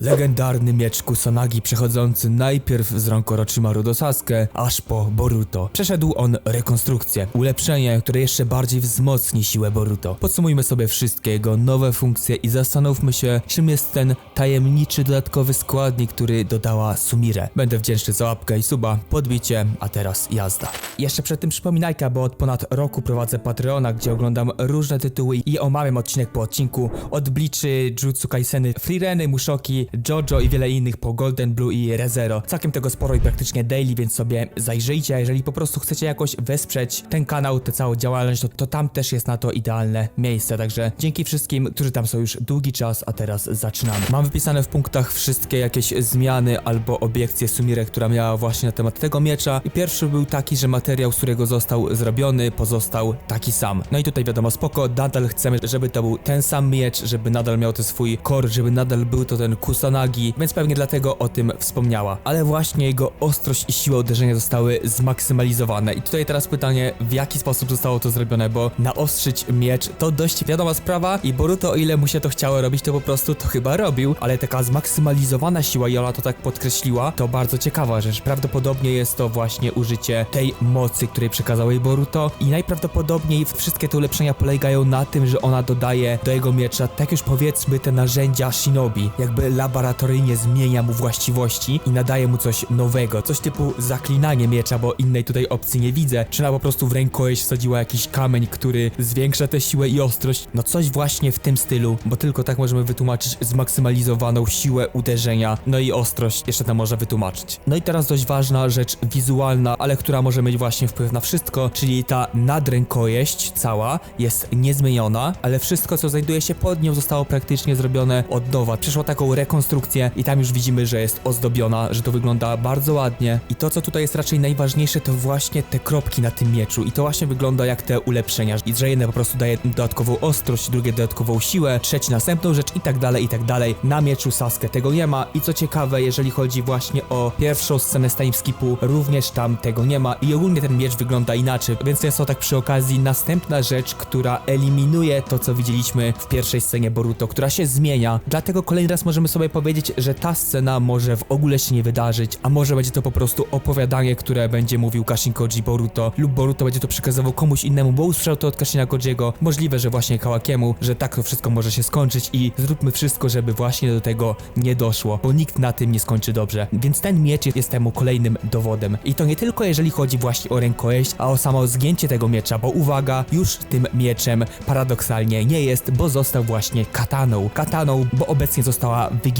Legendarny miecz Kusanagi przechodzący najpierw z rąk Orochimaru do Sasuke, aż po Boruto. Przeszedł on rekonstrukcję, ulepszenie, które jeszcze bardziej wzmocni siłę Boruto. Podsumujmy sobie wszystkie jego nowe funkcje i zastanówmy się, czym jest ten tajemniczy dodatkowy składnik, który dodała Sumire. Będę wdzięczny za łapkę i suba, podbicie, a teraz jazda. Jeszcze przed tym przypominajka, bo od ponad roku prowadzę Patreona, gdzie oglądam różne tytuły i omawiam odcinek po odcinku. Od Bleachy, Jutsu Kaiseny, Freereny, Mushoki, Jojo i wiele innych po Golden Blue i ReZero. Całkiem tego sporo i praktycznie daily, więc sobie zajrzyjcie. A jeżeli po prostu chcecie jakoś wesprzeć ten kanał, tę całą działalność, to, to tam też jest na to idealne miejsce. Także dzięki wszystkim, którzy tam są już długi czas, a teraz zaczynamy. Mam wypisane w punktach wszystkie jakieś zmiany albo obiekcje Sumire, która miała właśnie na temat tego miecza. I pierwszy był taki, że materiał, z którego został zrobiony, pozostał taki sam. No i tutaj wiadomo, spoko, nadal chcemy, żeby to był ten sam miecz, żeby nadal miał ten swój core, żeby nadal był to ten Kusanagi, więc pewnie dlatego o tym wspomniała. Ale właśnie jego ostrość i siła uderzenia zostały zmaksymalizowane. I tutaj teraz pytanie, w jaki sposób zostało to zrobione, bo naostrzyć miecz to dość wiadoma sprawa i Boruto o ile mu się to chciało robić, to po prostu to chyba robił, ale taka zmaksymalizowana siła i ona to tak podkreśliła, to bardzo ciekawa rzecz. Prawdopodobnie jest to właśnie użycie tej mocy, której przekazał jej Boruto i najprawdopodobniej wszystkie te ulepszenia polegają na tym, że ona dodaje do jego miecza, tak już powiedzmy, te narzędzia shinobi, jakby laboratoryjnie zmienia mu właściwości i nadaje mu coś nowego, coś typu zaklinanie miecza, bo innej tutaj opcji nie widzę, czy ona po prostu w rękojeść wsadziła jakiś kamień, który zwiększa tę siłę i ostrość, no coś właśnie w tym stylu, bo tylko tak możemy wytłumaczyć zmaksymalizowaną siłę uderzenia, no i ostrość jeszcze tam można wytłumaczyć. No i teraz dość ważna rzecz wizualna, ale która może mieć właśnie wpływ na wszystko, czyli ta nadrękojeść cała jest niezmieniona, ale wszystko co znajduje się pod nią zostało praktycznie zrobione od nowa. Przeszło taką rekonstrukcję i tam już widzimy, że jest ozdobiona, że to wygląda bardzo ładnie. I to co tutaj jest raczej najważniejsze to właśnie te kropki na tym mieczu i to właśnie wygląda jak te ulepszenia, i że jedne po prostu daje dodatkową ostrość, drugie dodatkową siłę, trzeci następną rzecz i tak dalej, i tak dalej. Na mieczu Sasuke tego nie ma i co ciekawe, jeżeli chodzi właśnie o pierwszą scenę z timeskipu, również tam tego nie ma i ogólnie ten miecz wygląda inaczej, więc jest to tak przy okazji następna rzecz, która eliminuje to, co widzieliśmy w pierwszej scenie Boruto, która się zmienia. Dlatego kolejny raz możemy sobie powiedzieć, że ta scena może w ogóle się nie wydarzyć, a może będzie to po prostu opowiadanie, które będzie mówił Kashin Koji Boruto, lub Boruto będzie to przekazywał komuś innemu, bo usłyszał to od Kashina Kojiego. Możliwe, że właśnie Kawakiemu, że tak to wszystko może się skończyć i zróbmy wszystko, żeby właśnie do tego nie doszło, bo nikt na tym nie skończy dobrze. Więc ten miecz jest temu kolejnym dowodem. I to nie tylko jeżeli chodzi właśnie o rękojeść, a o samo zgięcie tego miecza, bo uwaga, już tym mieczem paradoksalnie nie jest, bo został właśnie kataną. Kataną, bo obecnie została wygięta,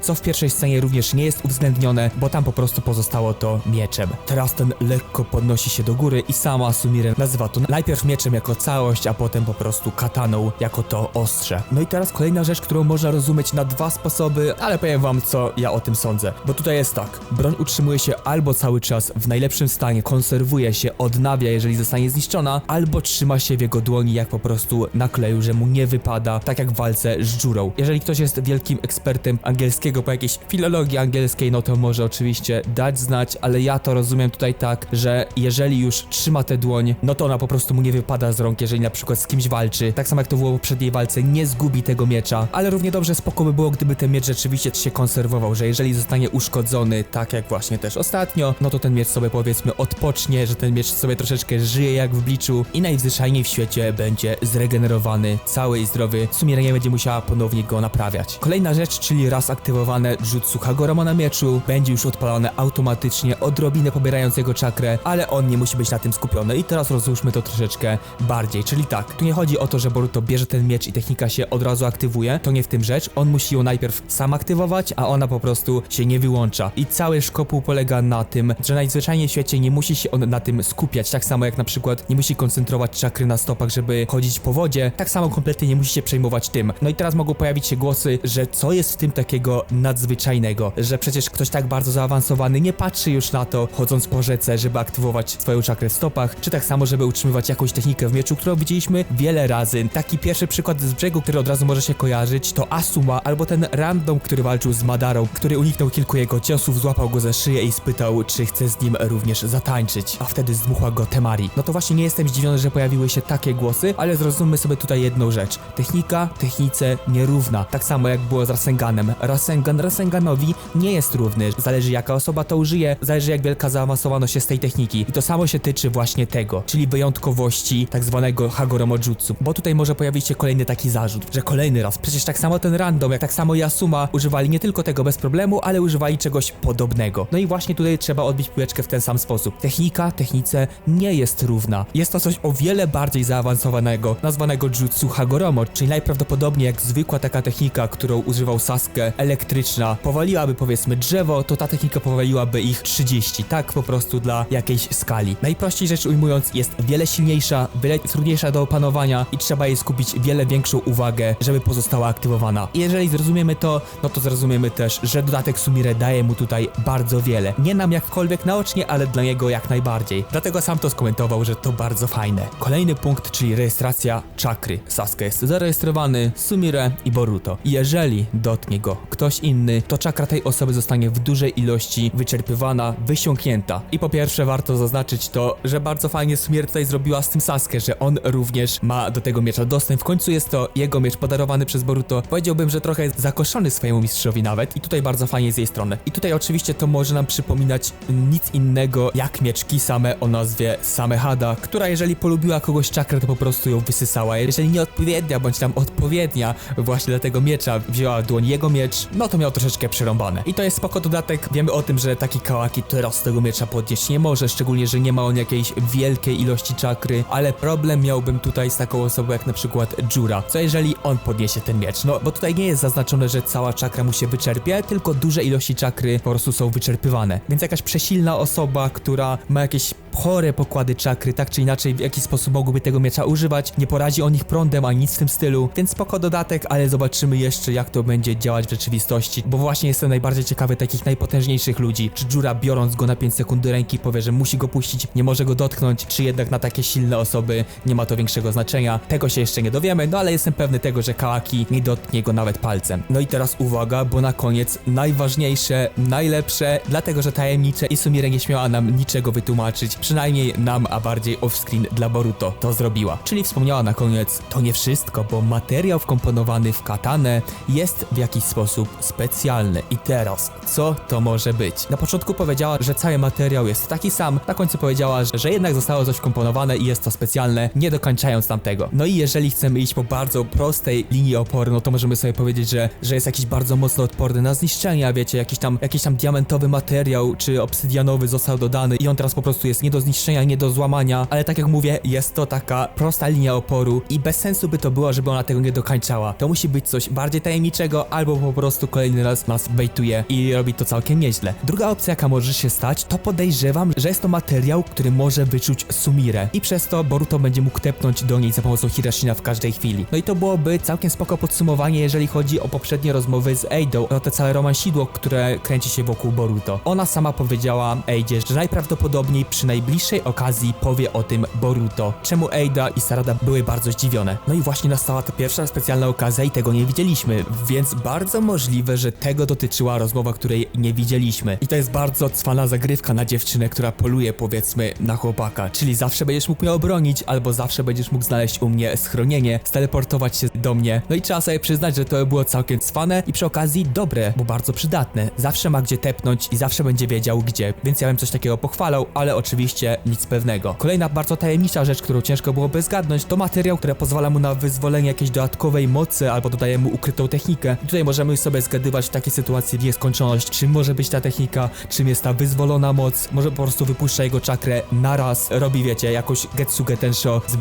co w pierwszej scenie również nie jest uwzględnione, bo tam po prostu pozostało to mieczem. Teraz ten lekko podnosi się do góry i sama Sumire nazywa to najpierw mieczem jako całość, a potem po prostu kataną jako to ostrze. No i teraz kolejna rzecz, którą można rozumieć na dwa sposoby, ale powiem wam co ja o tym sądzę. Bo tutaj jest tak, broń utrzymuje się albo cały czas w najlepszym stanie, konserwuje się, odnawia jeżeli zostanie zniszczona, albo trzyma się w jego dłoni jak po prostu na kleju, że mu nie wypada, tak jak w walce z dziurą. Jeżeli ktoś jest wielkim ekspertem angielskiego po jakiejś filologii angielskiej, no to może oczywiście dać znać, ale ja to rozumiem tutaj tak, że jeżeli już trzyma tę dłoń, no to ona po prostu mu nie wypada z rąk, jeżeli na przykład z kimś walczy. Tak samo jak to było w poprzedniej walce, nie zgubi tego miecza, ale równie dobrze spoko by było, gdyby ten miecz rzeczywiście się konserwował, że jeżeli zostanie uszkodzony, tak jak właśnie też ostatnio, no to ten miecz sobie powiedzmy odpocznie, że ten miecz sobie troszeczkę żyje jak w bliczu i najzwyczajniej w świecie będzie zregenerowany, cały i zdrowy. Sumire nie będzie musiała ponownie go naprawiać. Kolejna rzecz, czyli raz aktywowane Jutsu Hagoromo na mieczu, będzie już odpalone automatycznie, odrobinę pobierając jego czakrę, ale on nie musi być na tym skupiony. I teraz rozłóżmy to troszeczkę bardziej, czyli tak, tu nie chodzi o to, że Boruto bierze ten miecz i technika się od razu aktywuje, to nie w tym rzecz, on musi ją najpierw sam aktywować, a ona po prostu się nie wyłącza. I cały szkopuł polega na tym, że najzwyczajniej w świecie nie musi się on na tym skupiać, tak samo jak na przykład nie musi koncentrować czakry na stopach, żeby chodzić po wodzie, tak samo kompletnie nie musi się przejmować tym. No i teraz mogą pojawić się głosy, że co jest w tym takiego nadzwyczajnego, że przecież ktoś tak bardzo zaawansowany nie patrzy już na to, chodząc po rzece, żeby aktywować swoją czakrę w stopach, czy tak samo, żeby utrzymywać jakąś technikę w mieczu, którą widzieliśmy wiele razy. Taki pierwszy przykład z brzegu, który od razu może się kojarzyć, to Asuma albo ten random, który walczył z Madarą, który uniknął kilku jego ciosów, złapał go za szyję i spytał, czy chce z nim również zatańczyć, a wtedy zdmuchła go Temari. No to właśnie nie jestem zdziwiony, że pojawiły się takie głosy, ale zrozummy sobie tutaj jedną rzecz. Technika technice nierówna, tak samo jak było z Rasenganem. Rasenganem. Rasengan Rasenganowi nie jest równy. Zależy jaka osoba to użyje, zależy jak wielka zaawansowaność jest tej techniki. I to samo się tyczy właśnie tego, czyli wyjątkowości tak zwanego Hagoromo Jutsu. Bo tutaj może pojawić się kolejny taki zarzut, że kolejny raz, przecież tak samo ten random, jak tak samo Yasuma używali nie tylko tego bez problemu, ale używali czegoś podobnego. No i właśnie tutaj trzeba odbić piłeczkę w ten sam sposób. Technika technice nie jest równa. Jest to coś o wiele bardziej zaawansowanego, nazwanego Jutsu Hagoromo, czyli najprawdopodobniej jak zwykła taka technika, którą używał Sasuke, elektryczna, powaliłaby powiedzmy drzewo, to ta technika powaliłaby ich 30, tak po prostu dla jakiejś skali. Najprościej rzecz ujmując, jest wiele silniejsza, wiele trudniejsza do opanowania i trzeba jej skupić wiele większą uwagę, żeby pozostała aktywowana. I jeżeli zrozumiemy to, no to zrozumiemy też, że dodatek Sumire daje mu tutaj bardzo wiele. Nie nam jakkolwiek naocznie, ale dla niego jak najbardziej. Dlatego sam to skomentował, że to bardzo fajne. Kolejny punkt, czyli rejestracja czakry. Sasuke jest zarejestrowany, Sumire i Boruto. Jeżeli dotknie ktoś inny, to czakra tej osoby zostanie w dużej ilości wyczerpywana, wysiąknięta. I po pierwsze warto zaznaczyć to, że bardzo fajnie Sumire tutaj zrobiła z tym Sasuke, że on również ma do tego miecza dostęp. W końcu jest to jego miecz podarowany przez Boruto. Powiedziałbym, że trochę zakoszony swojemu mistrzowi nawet. I tutaj bardzo fajnie z jej strony. I tutaj oczywiście to może nam przypominać nic innego jak miecz Kisame o nazwie Samehada, która jeżeli polubiła kogoś czakrę, to po prostu ją wysysała. Jeżeli nieodpowiednia, bądź tam odpowiednia właśnie dla tego miecza wzięła dłoń jego miecz, no to miał troszeczkę przerąbane. I to jest spoko dodatek. Wiemy o tym, że taki Kawaki teraz tego miecza podnieść nie może, szczególnie, że nie ma on jakiejś wielkiej ilości czakry, ale problem miałbym tutaj z taką osobą jak na przykład Jura. Co jeżeli on podniesie ten miecz? No, bo tutaj nie jest zaznaczone, że cała czakra mu się wyczerpie, tylko duże ilości czakry po prostu są wyczerpywane. Więc jakaś przesilna osoba, która ma jakieś chore pokłady czakry, tak czy inaczej w jakiś sposób mogłyby tego miecza używać, nie poradzi o nich prądem ani nic w tym stylu, więc spoko dodatek, ale zobaczymy jeszcze jak to będzie działać w rzeczywistości, bo właśnie jestem najbardziej ciekawy takich najpotężniejszych ludzi, czy Jura biorąc go na 5 sekund do ręki powie, że musi go puścić, nie może go dotknąć, czy jednak na takie silne osoby nie ma to większego znaczenia, tego się jeszcze nie dowiemy, no ale jestem pewny tego, że Kawaki nie dotknie go nawet palcem. No i teraz uwaga, bo na koniec najważniejsze, najlepsze, dlatego że tajemnicze i Sumire nie śmiała nam niczego wytłumaczyć, przynajmniej nam, a bardziej offscreen dla Boruto to zrobiła. Czyli wspomniała na koniec, to nie wszystko, bo materiał wkomponowany w katanę jest w jakiś sposób specjalny. I teraz, co to może być? Na początku powiedziała, że cały materiał jest taki sam, na końcu powiedziała, że, jednak zostało coś wkomponowane i jest to specjalne, nie dokończając tamtego. No i jeżeli chcemy iść po bardzo prostej linii oporu, no to możemy sobie powiedzieć, że, że jest jakiś bardzo mocno odporny na zniszczenia, wiecie, jakiś tam, jakiś tam diamentowy materiał, czy obsydianowy został dodany i on teraz po prostu jest nie do zniszczenia, nie do złamania, ale tak jak mówię, jest to taka prosta linia oporu i bez sensu by to było, żeby ona tego nie dokończała. To musi być coś bardziej tajemniczego, albo po prostu kolejny raz nas bejtuje i robi to całkiem nieźle. Druga opcja, jaka może się stać, to podejrzewam, że jest to materiał, który może wyczuć Sumire i przez to Boruto będzie mógł tepnąć do niej za pomocą Hirashina w każdej chwili. No i to byłoby całkiem spoko podsumowanie, jeżeli chodzi o poprzednie rozmowy z Eidą, o te całe romansidło, które kręci się wokół Boruto. Ona sama powiedziała Eidzie, że najprawdopodobniej przy najbliższej okazji powie o tym Boruto, czemu Eida i Sarada były bardzo zdziwione. No i właśnie nastała ta pierwsza specjalna okazja i tego nie widzieliśmy, więc bardzo możliwe, że tego dotyczyła rozmowa, której nie widzieliśmy. I to jest bardzo cwana zagrywka na dziewczynę, która poluje powiedzmy na chłopaka, czyli zawsze będziesz mógł mnie obronić, albo zawsze będziesz mógł znaleźć u mnie schronienie, steleportować się do mnie. No i trzeba sobie przyznać, że to było całkiem cwane i przy okazji dobre, bo bardzo przydatne. Zawsze ma gdzie tepnąć i zawsze będzie wiedział gdzie, więc ja bym coś takiego pochwalał, ale oczywiście nic pewnego. Kolejna bardzo tajemnicza rzecz, którą ciężko byłoby zgadnąć, to materiał, który pozwala mu na wyzwolenie jakiejś dodatkowej mocy albo dodaje mu ukrytą technikę. I tutaj możemy sobie zgadywać w takiej sytuacji w nieskończoność, czym może być ta technika, czym jest ta wyzwolona moc, może po prostu wypuszcza jego czakrę naraz, robi wiecie, jakoś Getsuge Tensho z.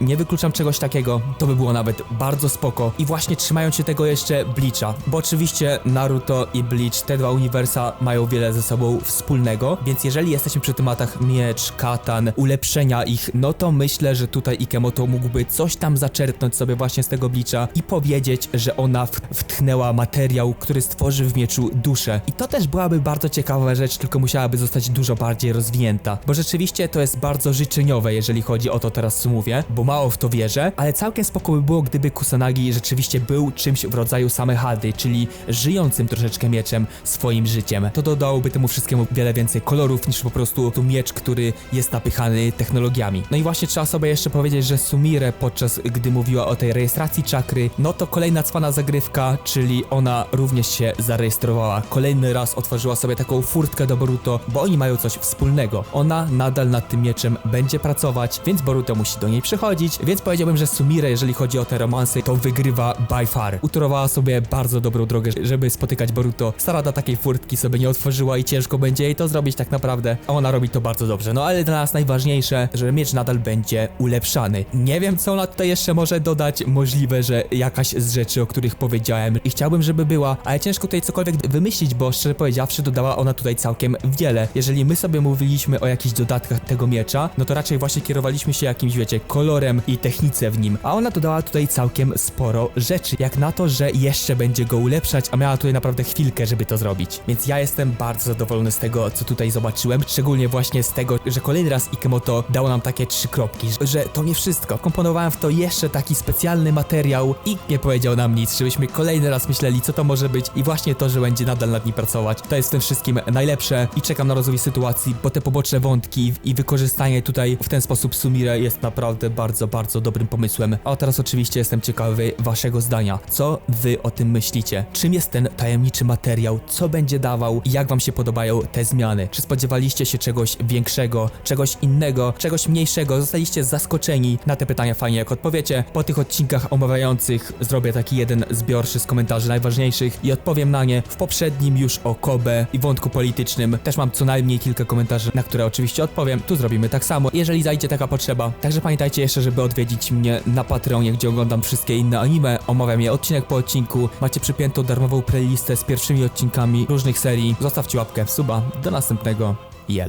Nie wykluczam czegoś takiego, to by było nawet bardzo spoko. I właśnie trzymając się tego jeszcze Bleacha, bo oczywiście Naruto i Bleach, te dwa uniwersa mają wiele ze sobą wspólnego, więc jeżeli jesteśmy przy tematach miecz, katan, ulepszenia ich, no to myślę, że tutaj Ikemoto mógłby coś tam zaczerpnąć sobie właśnie z tego Bleacha i powiedzieć, że ona wtchnęła materiał, który stworzy w mieczu duszę. I to też byłaby bardzo ciekawa rzecz, tylko musiałaby zostać dużo bardziej rozwinięta, bo rzeczywiście to jest bardzo życzeniowe, jeżeli chodzi o to teraz co mówię, bo mało w to wierzę, ale całkiem spoko by było, gdyby Kusanagi rzeczywiście był czymś w rodzaju Samehady, czyli żyjącym troszeczkę mieczem swoim życiem. To dodałoby temu wszystkiemu wiele więcej kolorów niż po prostu tu miecz, który który jest napychany technologiami. No i właśnie trzeba sobie jeszcze powiedzieć, że Sumire podczas gdy mówiła o tej rejestracji czakry, no to kolejna cwana zagrywka, czyli ona również się zarejestrowała. Kolejny raz otworzyła sobie taką furtkę do Boruto, bo oni mają coś wspólnego. Ona nadal nad tym mieczem będzie pracować, więc Boruto musi do niej przychodzić, więc powiedziałbym, że Sumire, jeżeli chodzi o te romanse, to wygrywa by far. Utorowała sobie bardzo dobrą drogę, żeby spotykać Boruto. Sarada takiej furtki sobie nie otworzyła i ciężko będzie jej to zrobić tak naprawdę, a ona robi to bardzo dobrze. No ale dla nas najważniejsze, że miecz nadal będzie ulepszany. Nie wiem, co ona tutaj jeszcze może dodać. Możliwe, że jakaś z rzeczy, o których powiedziałem i chciałbym, żeby była, ale ciężko tutaj cokolwiek wymyślić, bo szczerze powiedziawszy, dodała ona tutaj całkiem wiele. Jeżeli my sobie mówiliśmy o jakichś dodatkach tego miecza, no to raczej właśnie kierowaliśmy się jakimś, wiecie, kolorem i technice w nim, a ona dodała tutaj całkiem sporo rzeczy, jak na to, że jeszcze będzie go ulepszać, a miała tutaj naprawdę chwilkę, żeby to zrobić. Więc ja jestem bardzo zadowolony z tego, co tutaj zobaczyłem, szczególnie właśnie z tego, że kolejny raz Ikemoto dało nam takie trzy kropki, że- to nie wszystko. Komponowałem w to jeszcze taki specjalny materiał i nie powiedział nam nic, żebyśmy kolejny raz myśleli, co to może być i właśnie to, że będzie nadal nad nim pracować. To jest w tym wszystkim najlepsze i czekam na rozwój sytuacji, bo te poboczne wątki i wykorzystanie tutaj w ten sposób Sumire jest naprawdę bardzo, bardzo dobrym pomysłem. A teraz oczywiście jestem ciekawy waszego zdania. Co wy o tym myślicie? Czym jest ten tajemniczy materiał? Co będzie dawał? Jak wam się podobają te zmiany? Czy spodziewaliście się czegoś większego, czegoś innego, czegoś mniejszego? Zostaliście zaskoczeni? Na te pytania fajnie jak odpowiecie. Po tych odcinkach omawiających zrobię taki jeden zbiorczy z komentarzy najważniejszych i odpowiem na nie. W poprzednim już o Kobe i wątku politycznym też mam co najmniej kilka komentarzy, na które oczywiście odpowiem. Tu zrobimy tak samo, jeżeli zajdzie taka potrzeba. Także pamiętajcie jeszcze, żeby odwiedzić mnie na Patreonie, gdzie oglądam wszystkie inne anime, omawiam je odcinek po odcinku. Macie przypiętą darmową playlistę z pierwszymi odcinkami różnych serii. Zostawcie łapkę, suba. Do następnego. Jelo.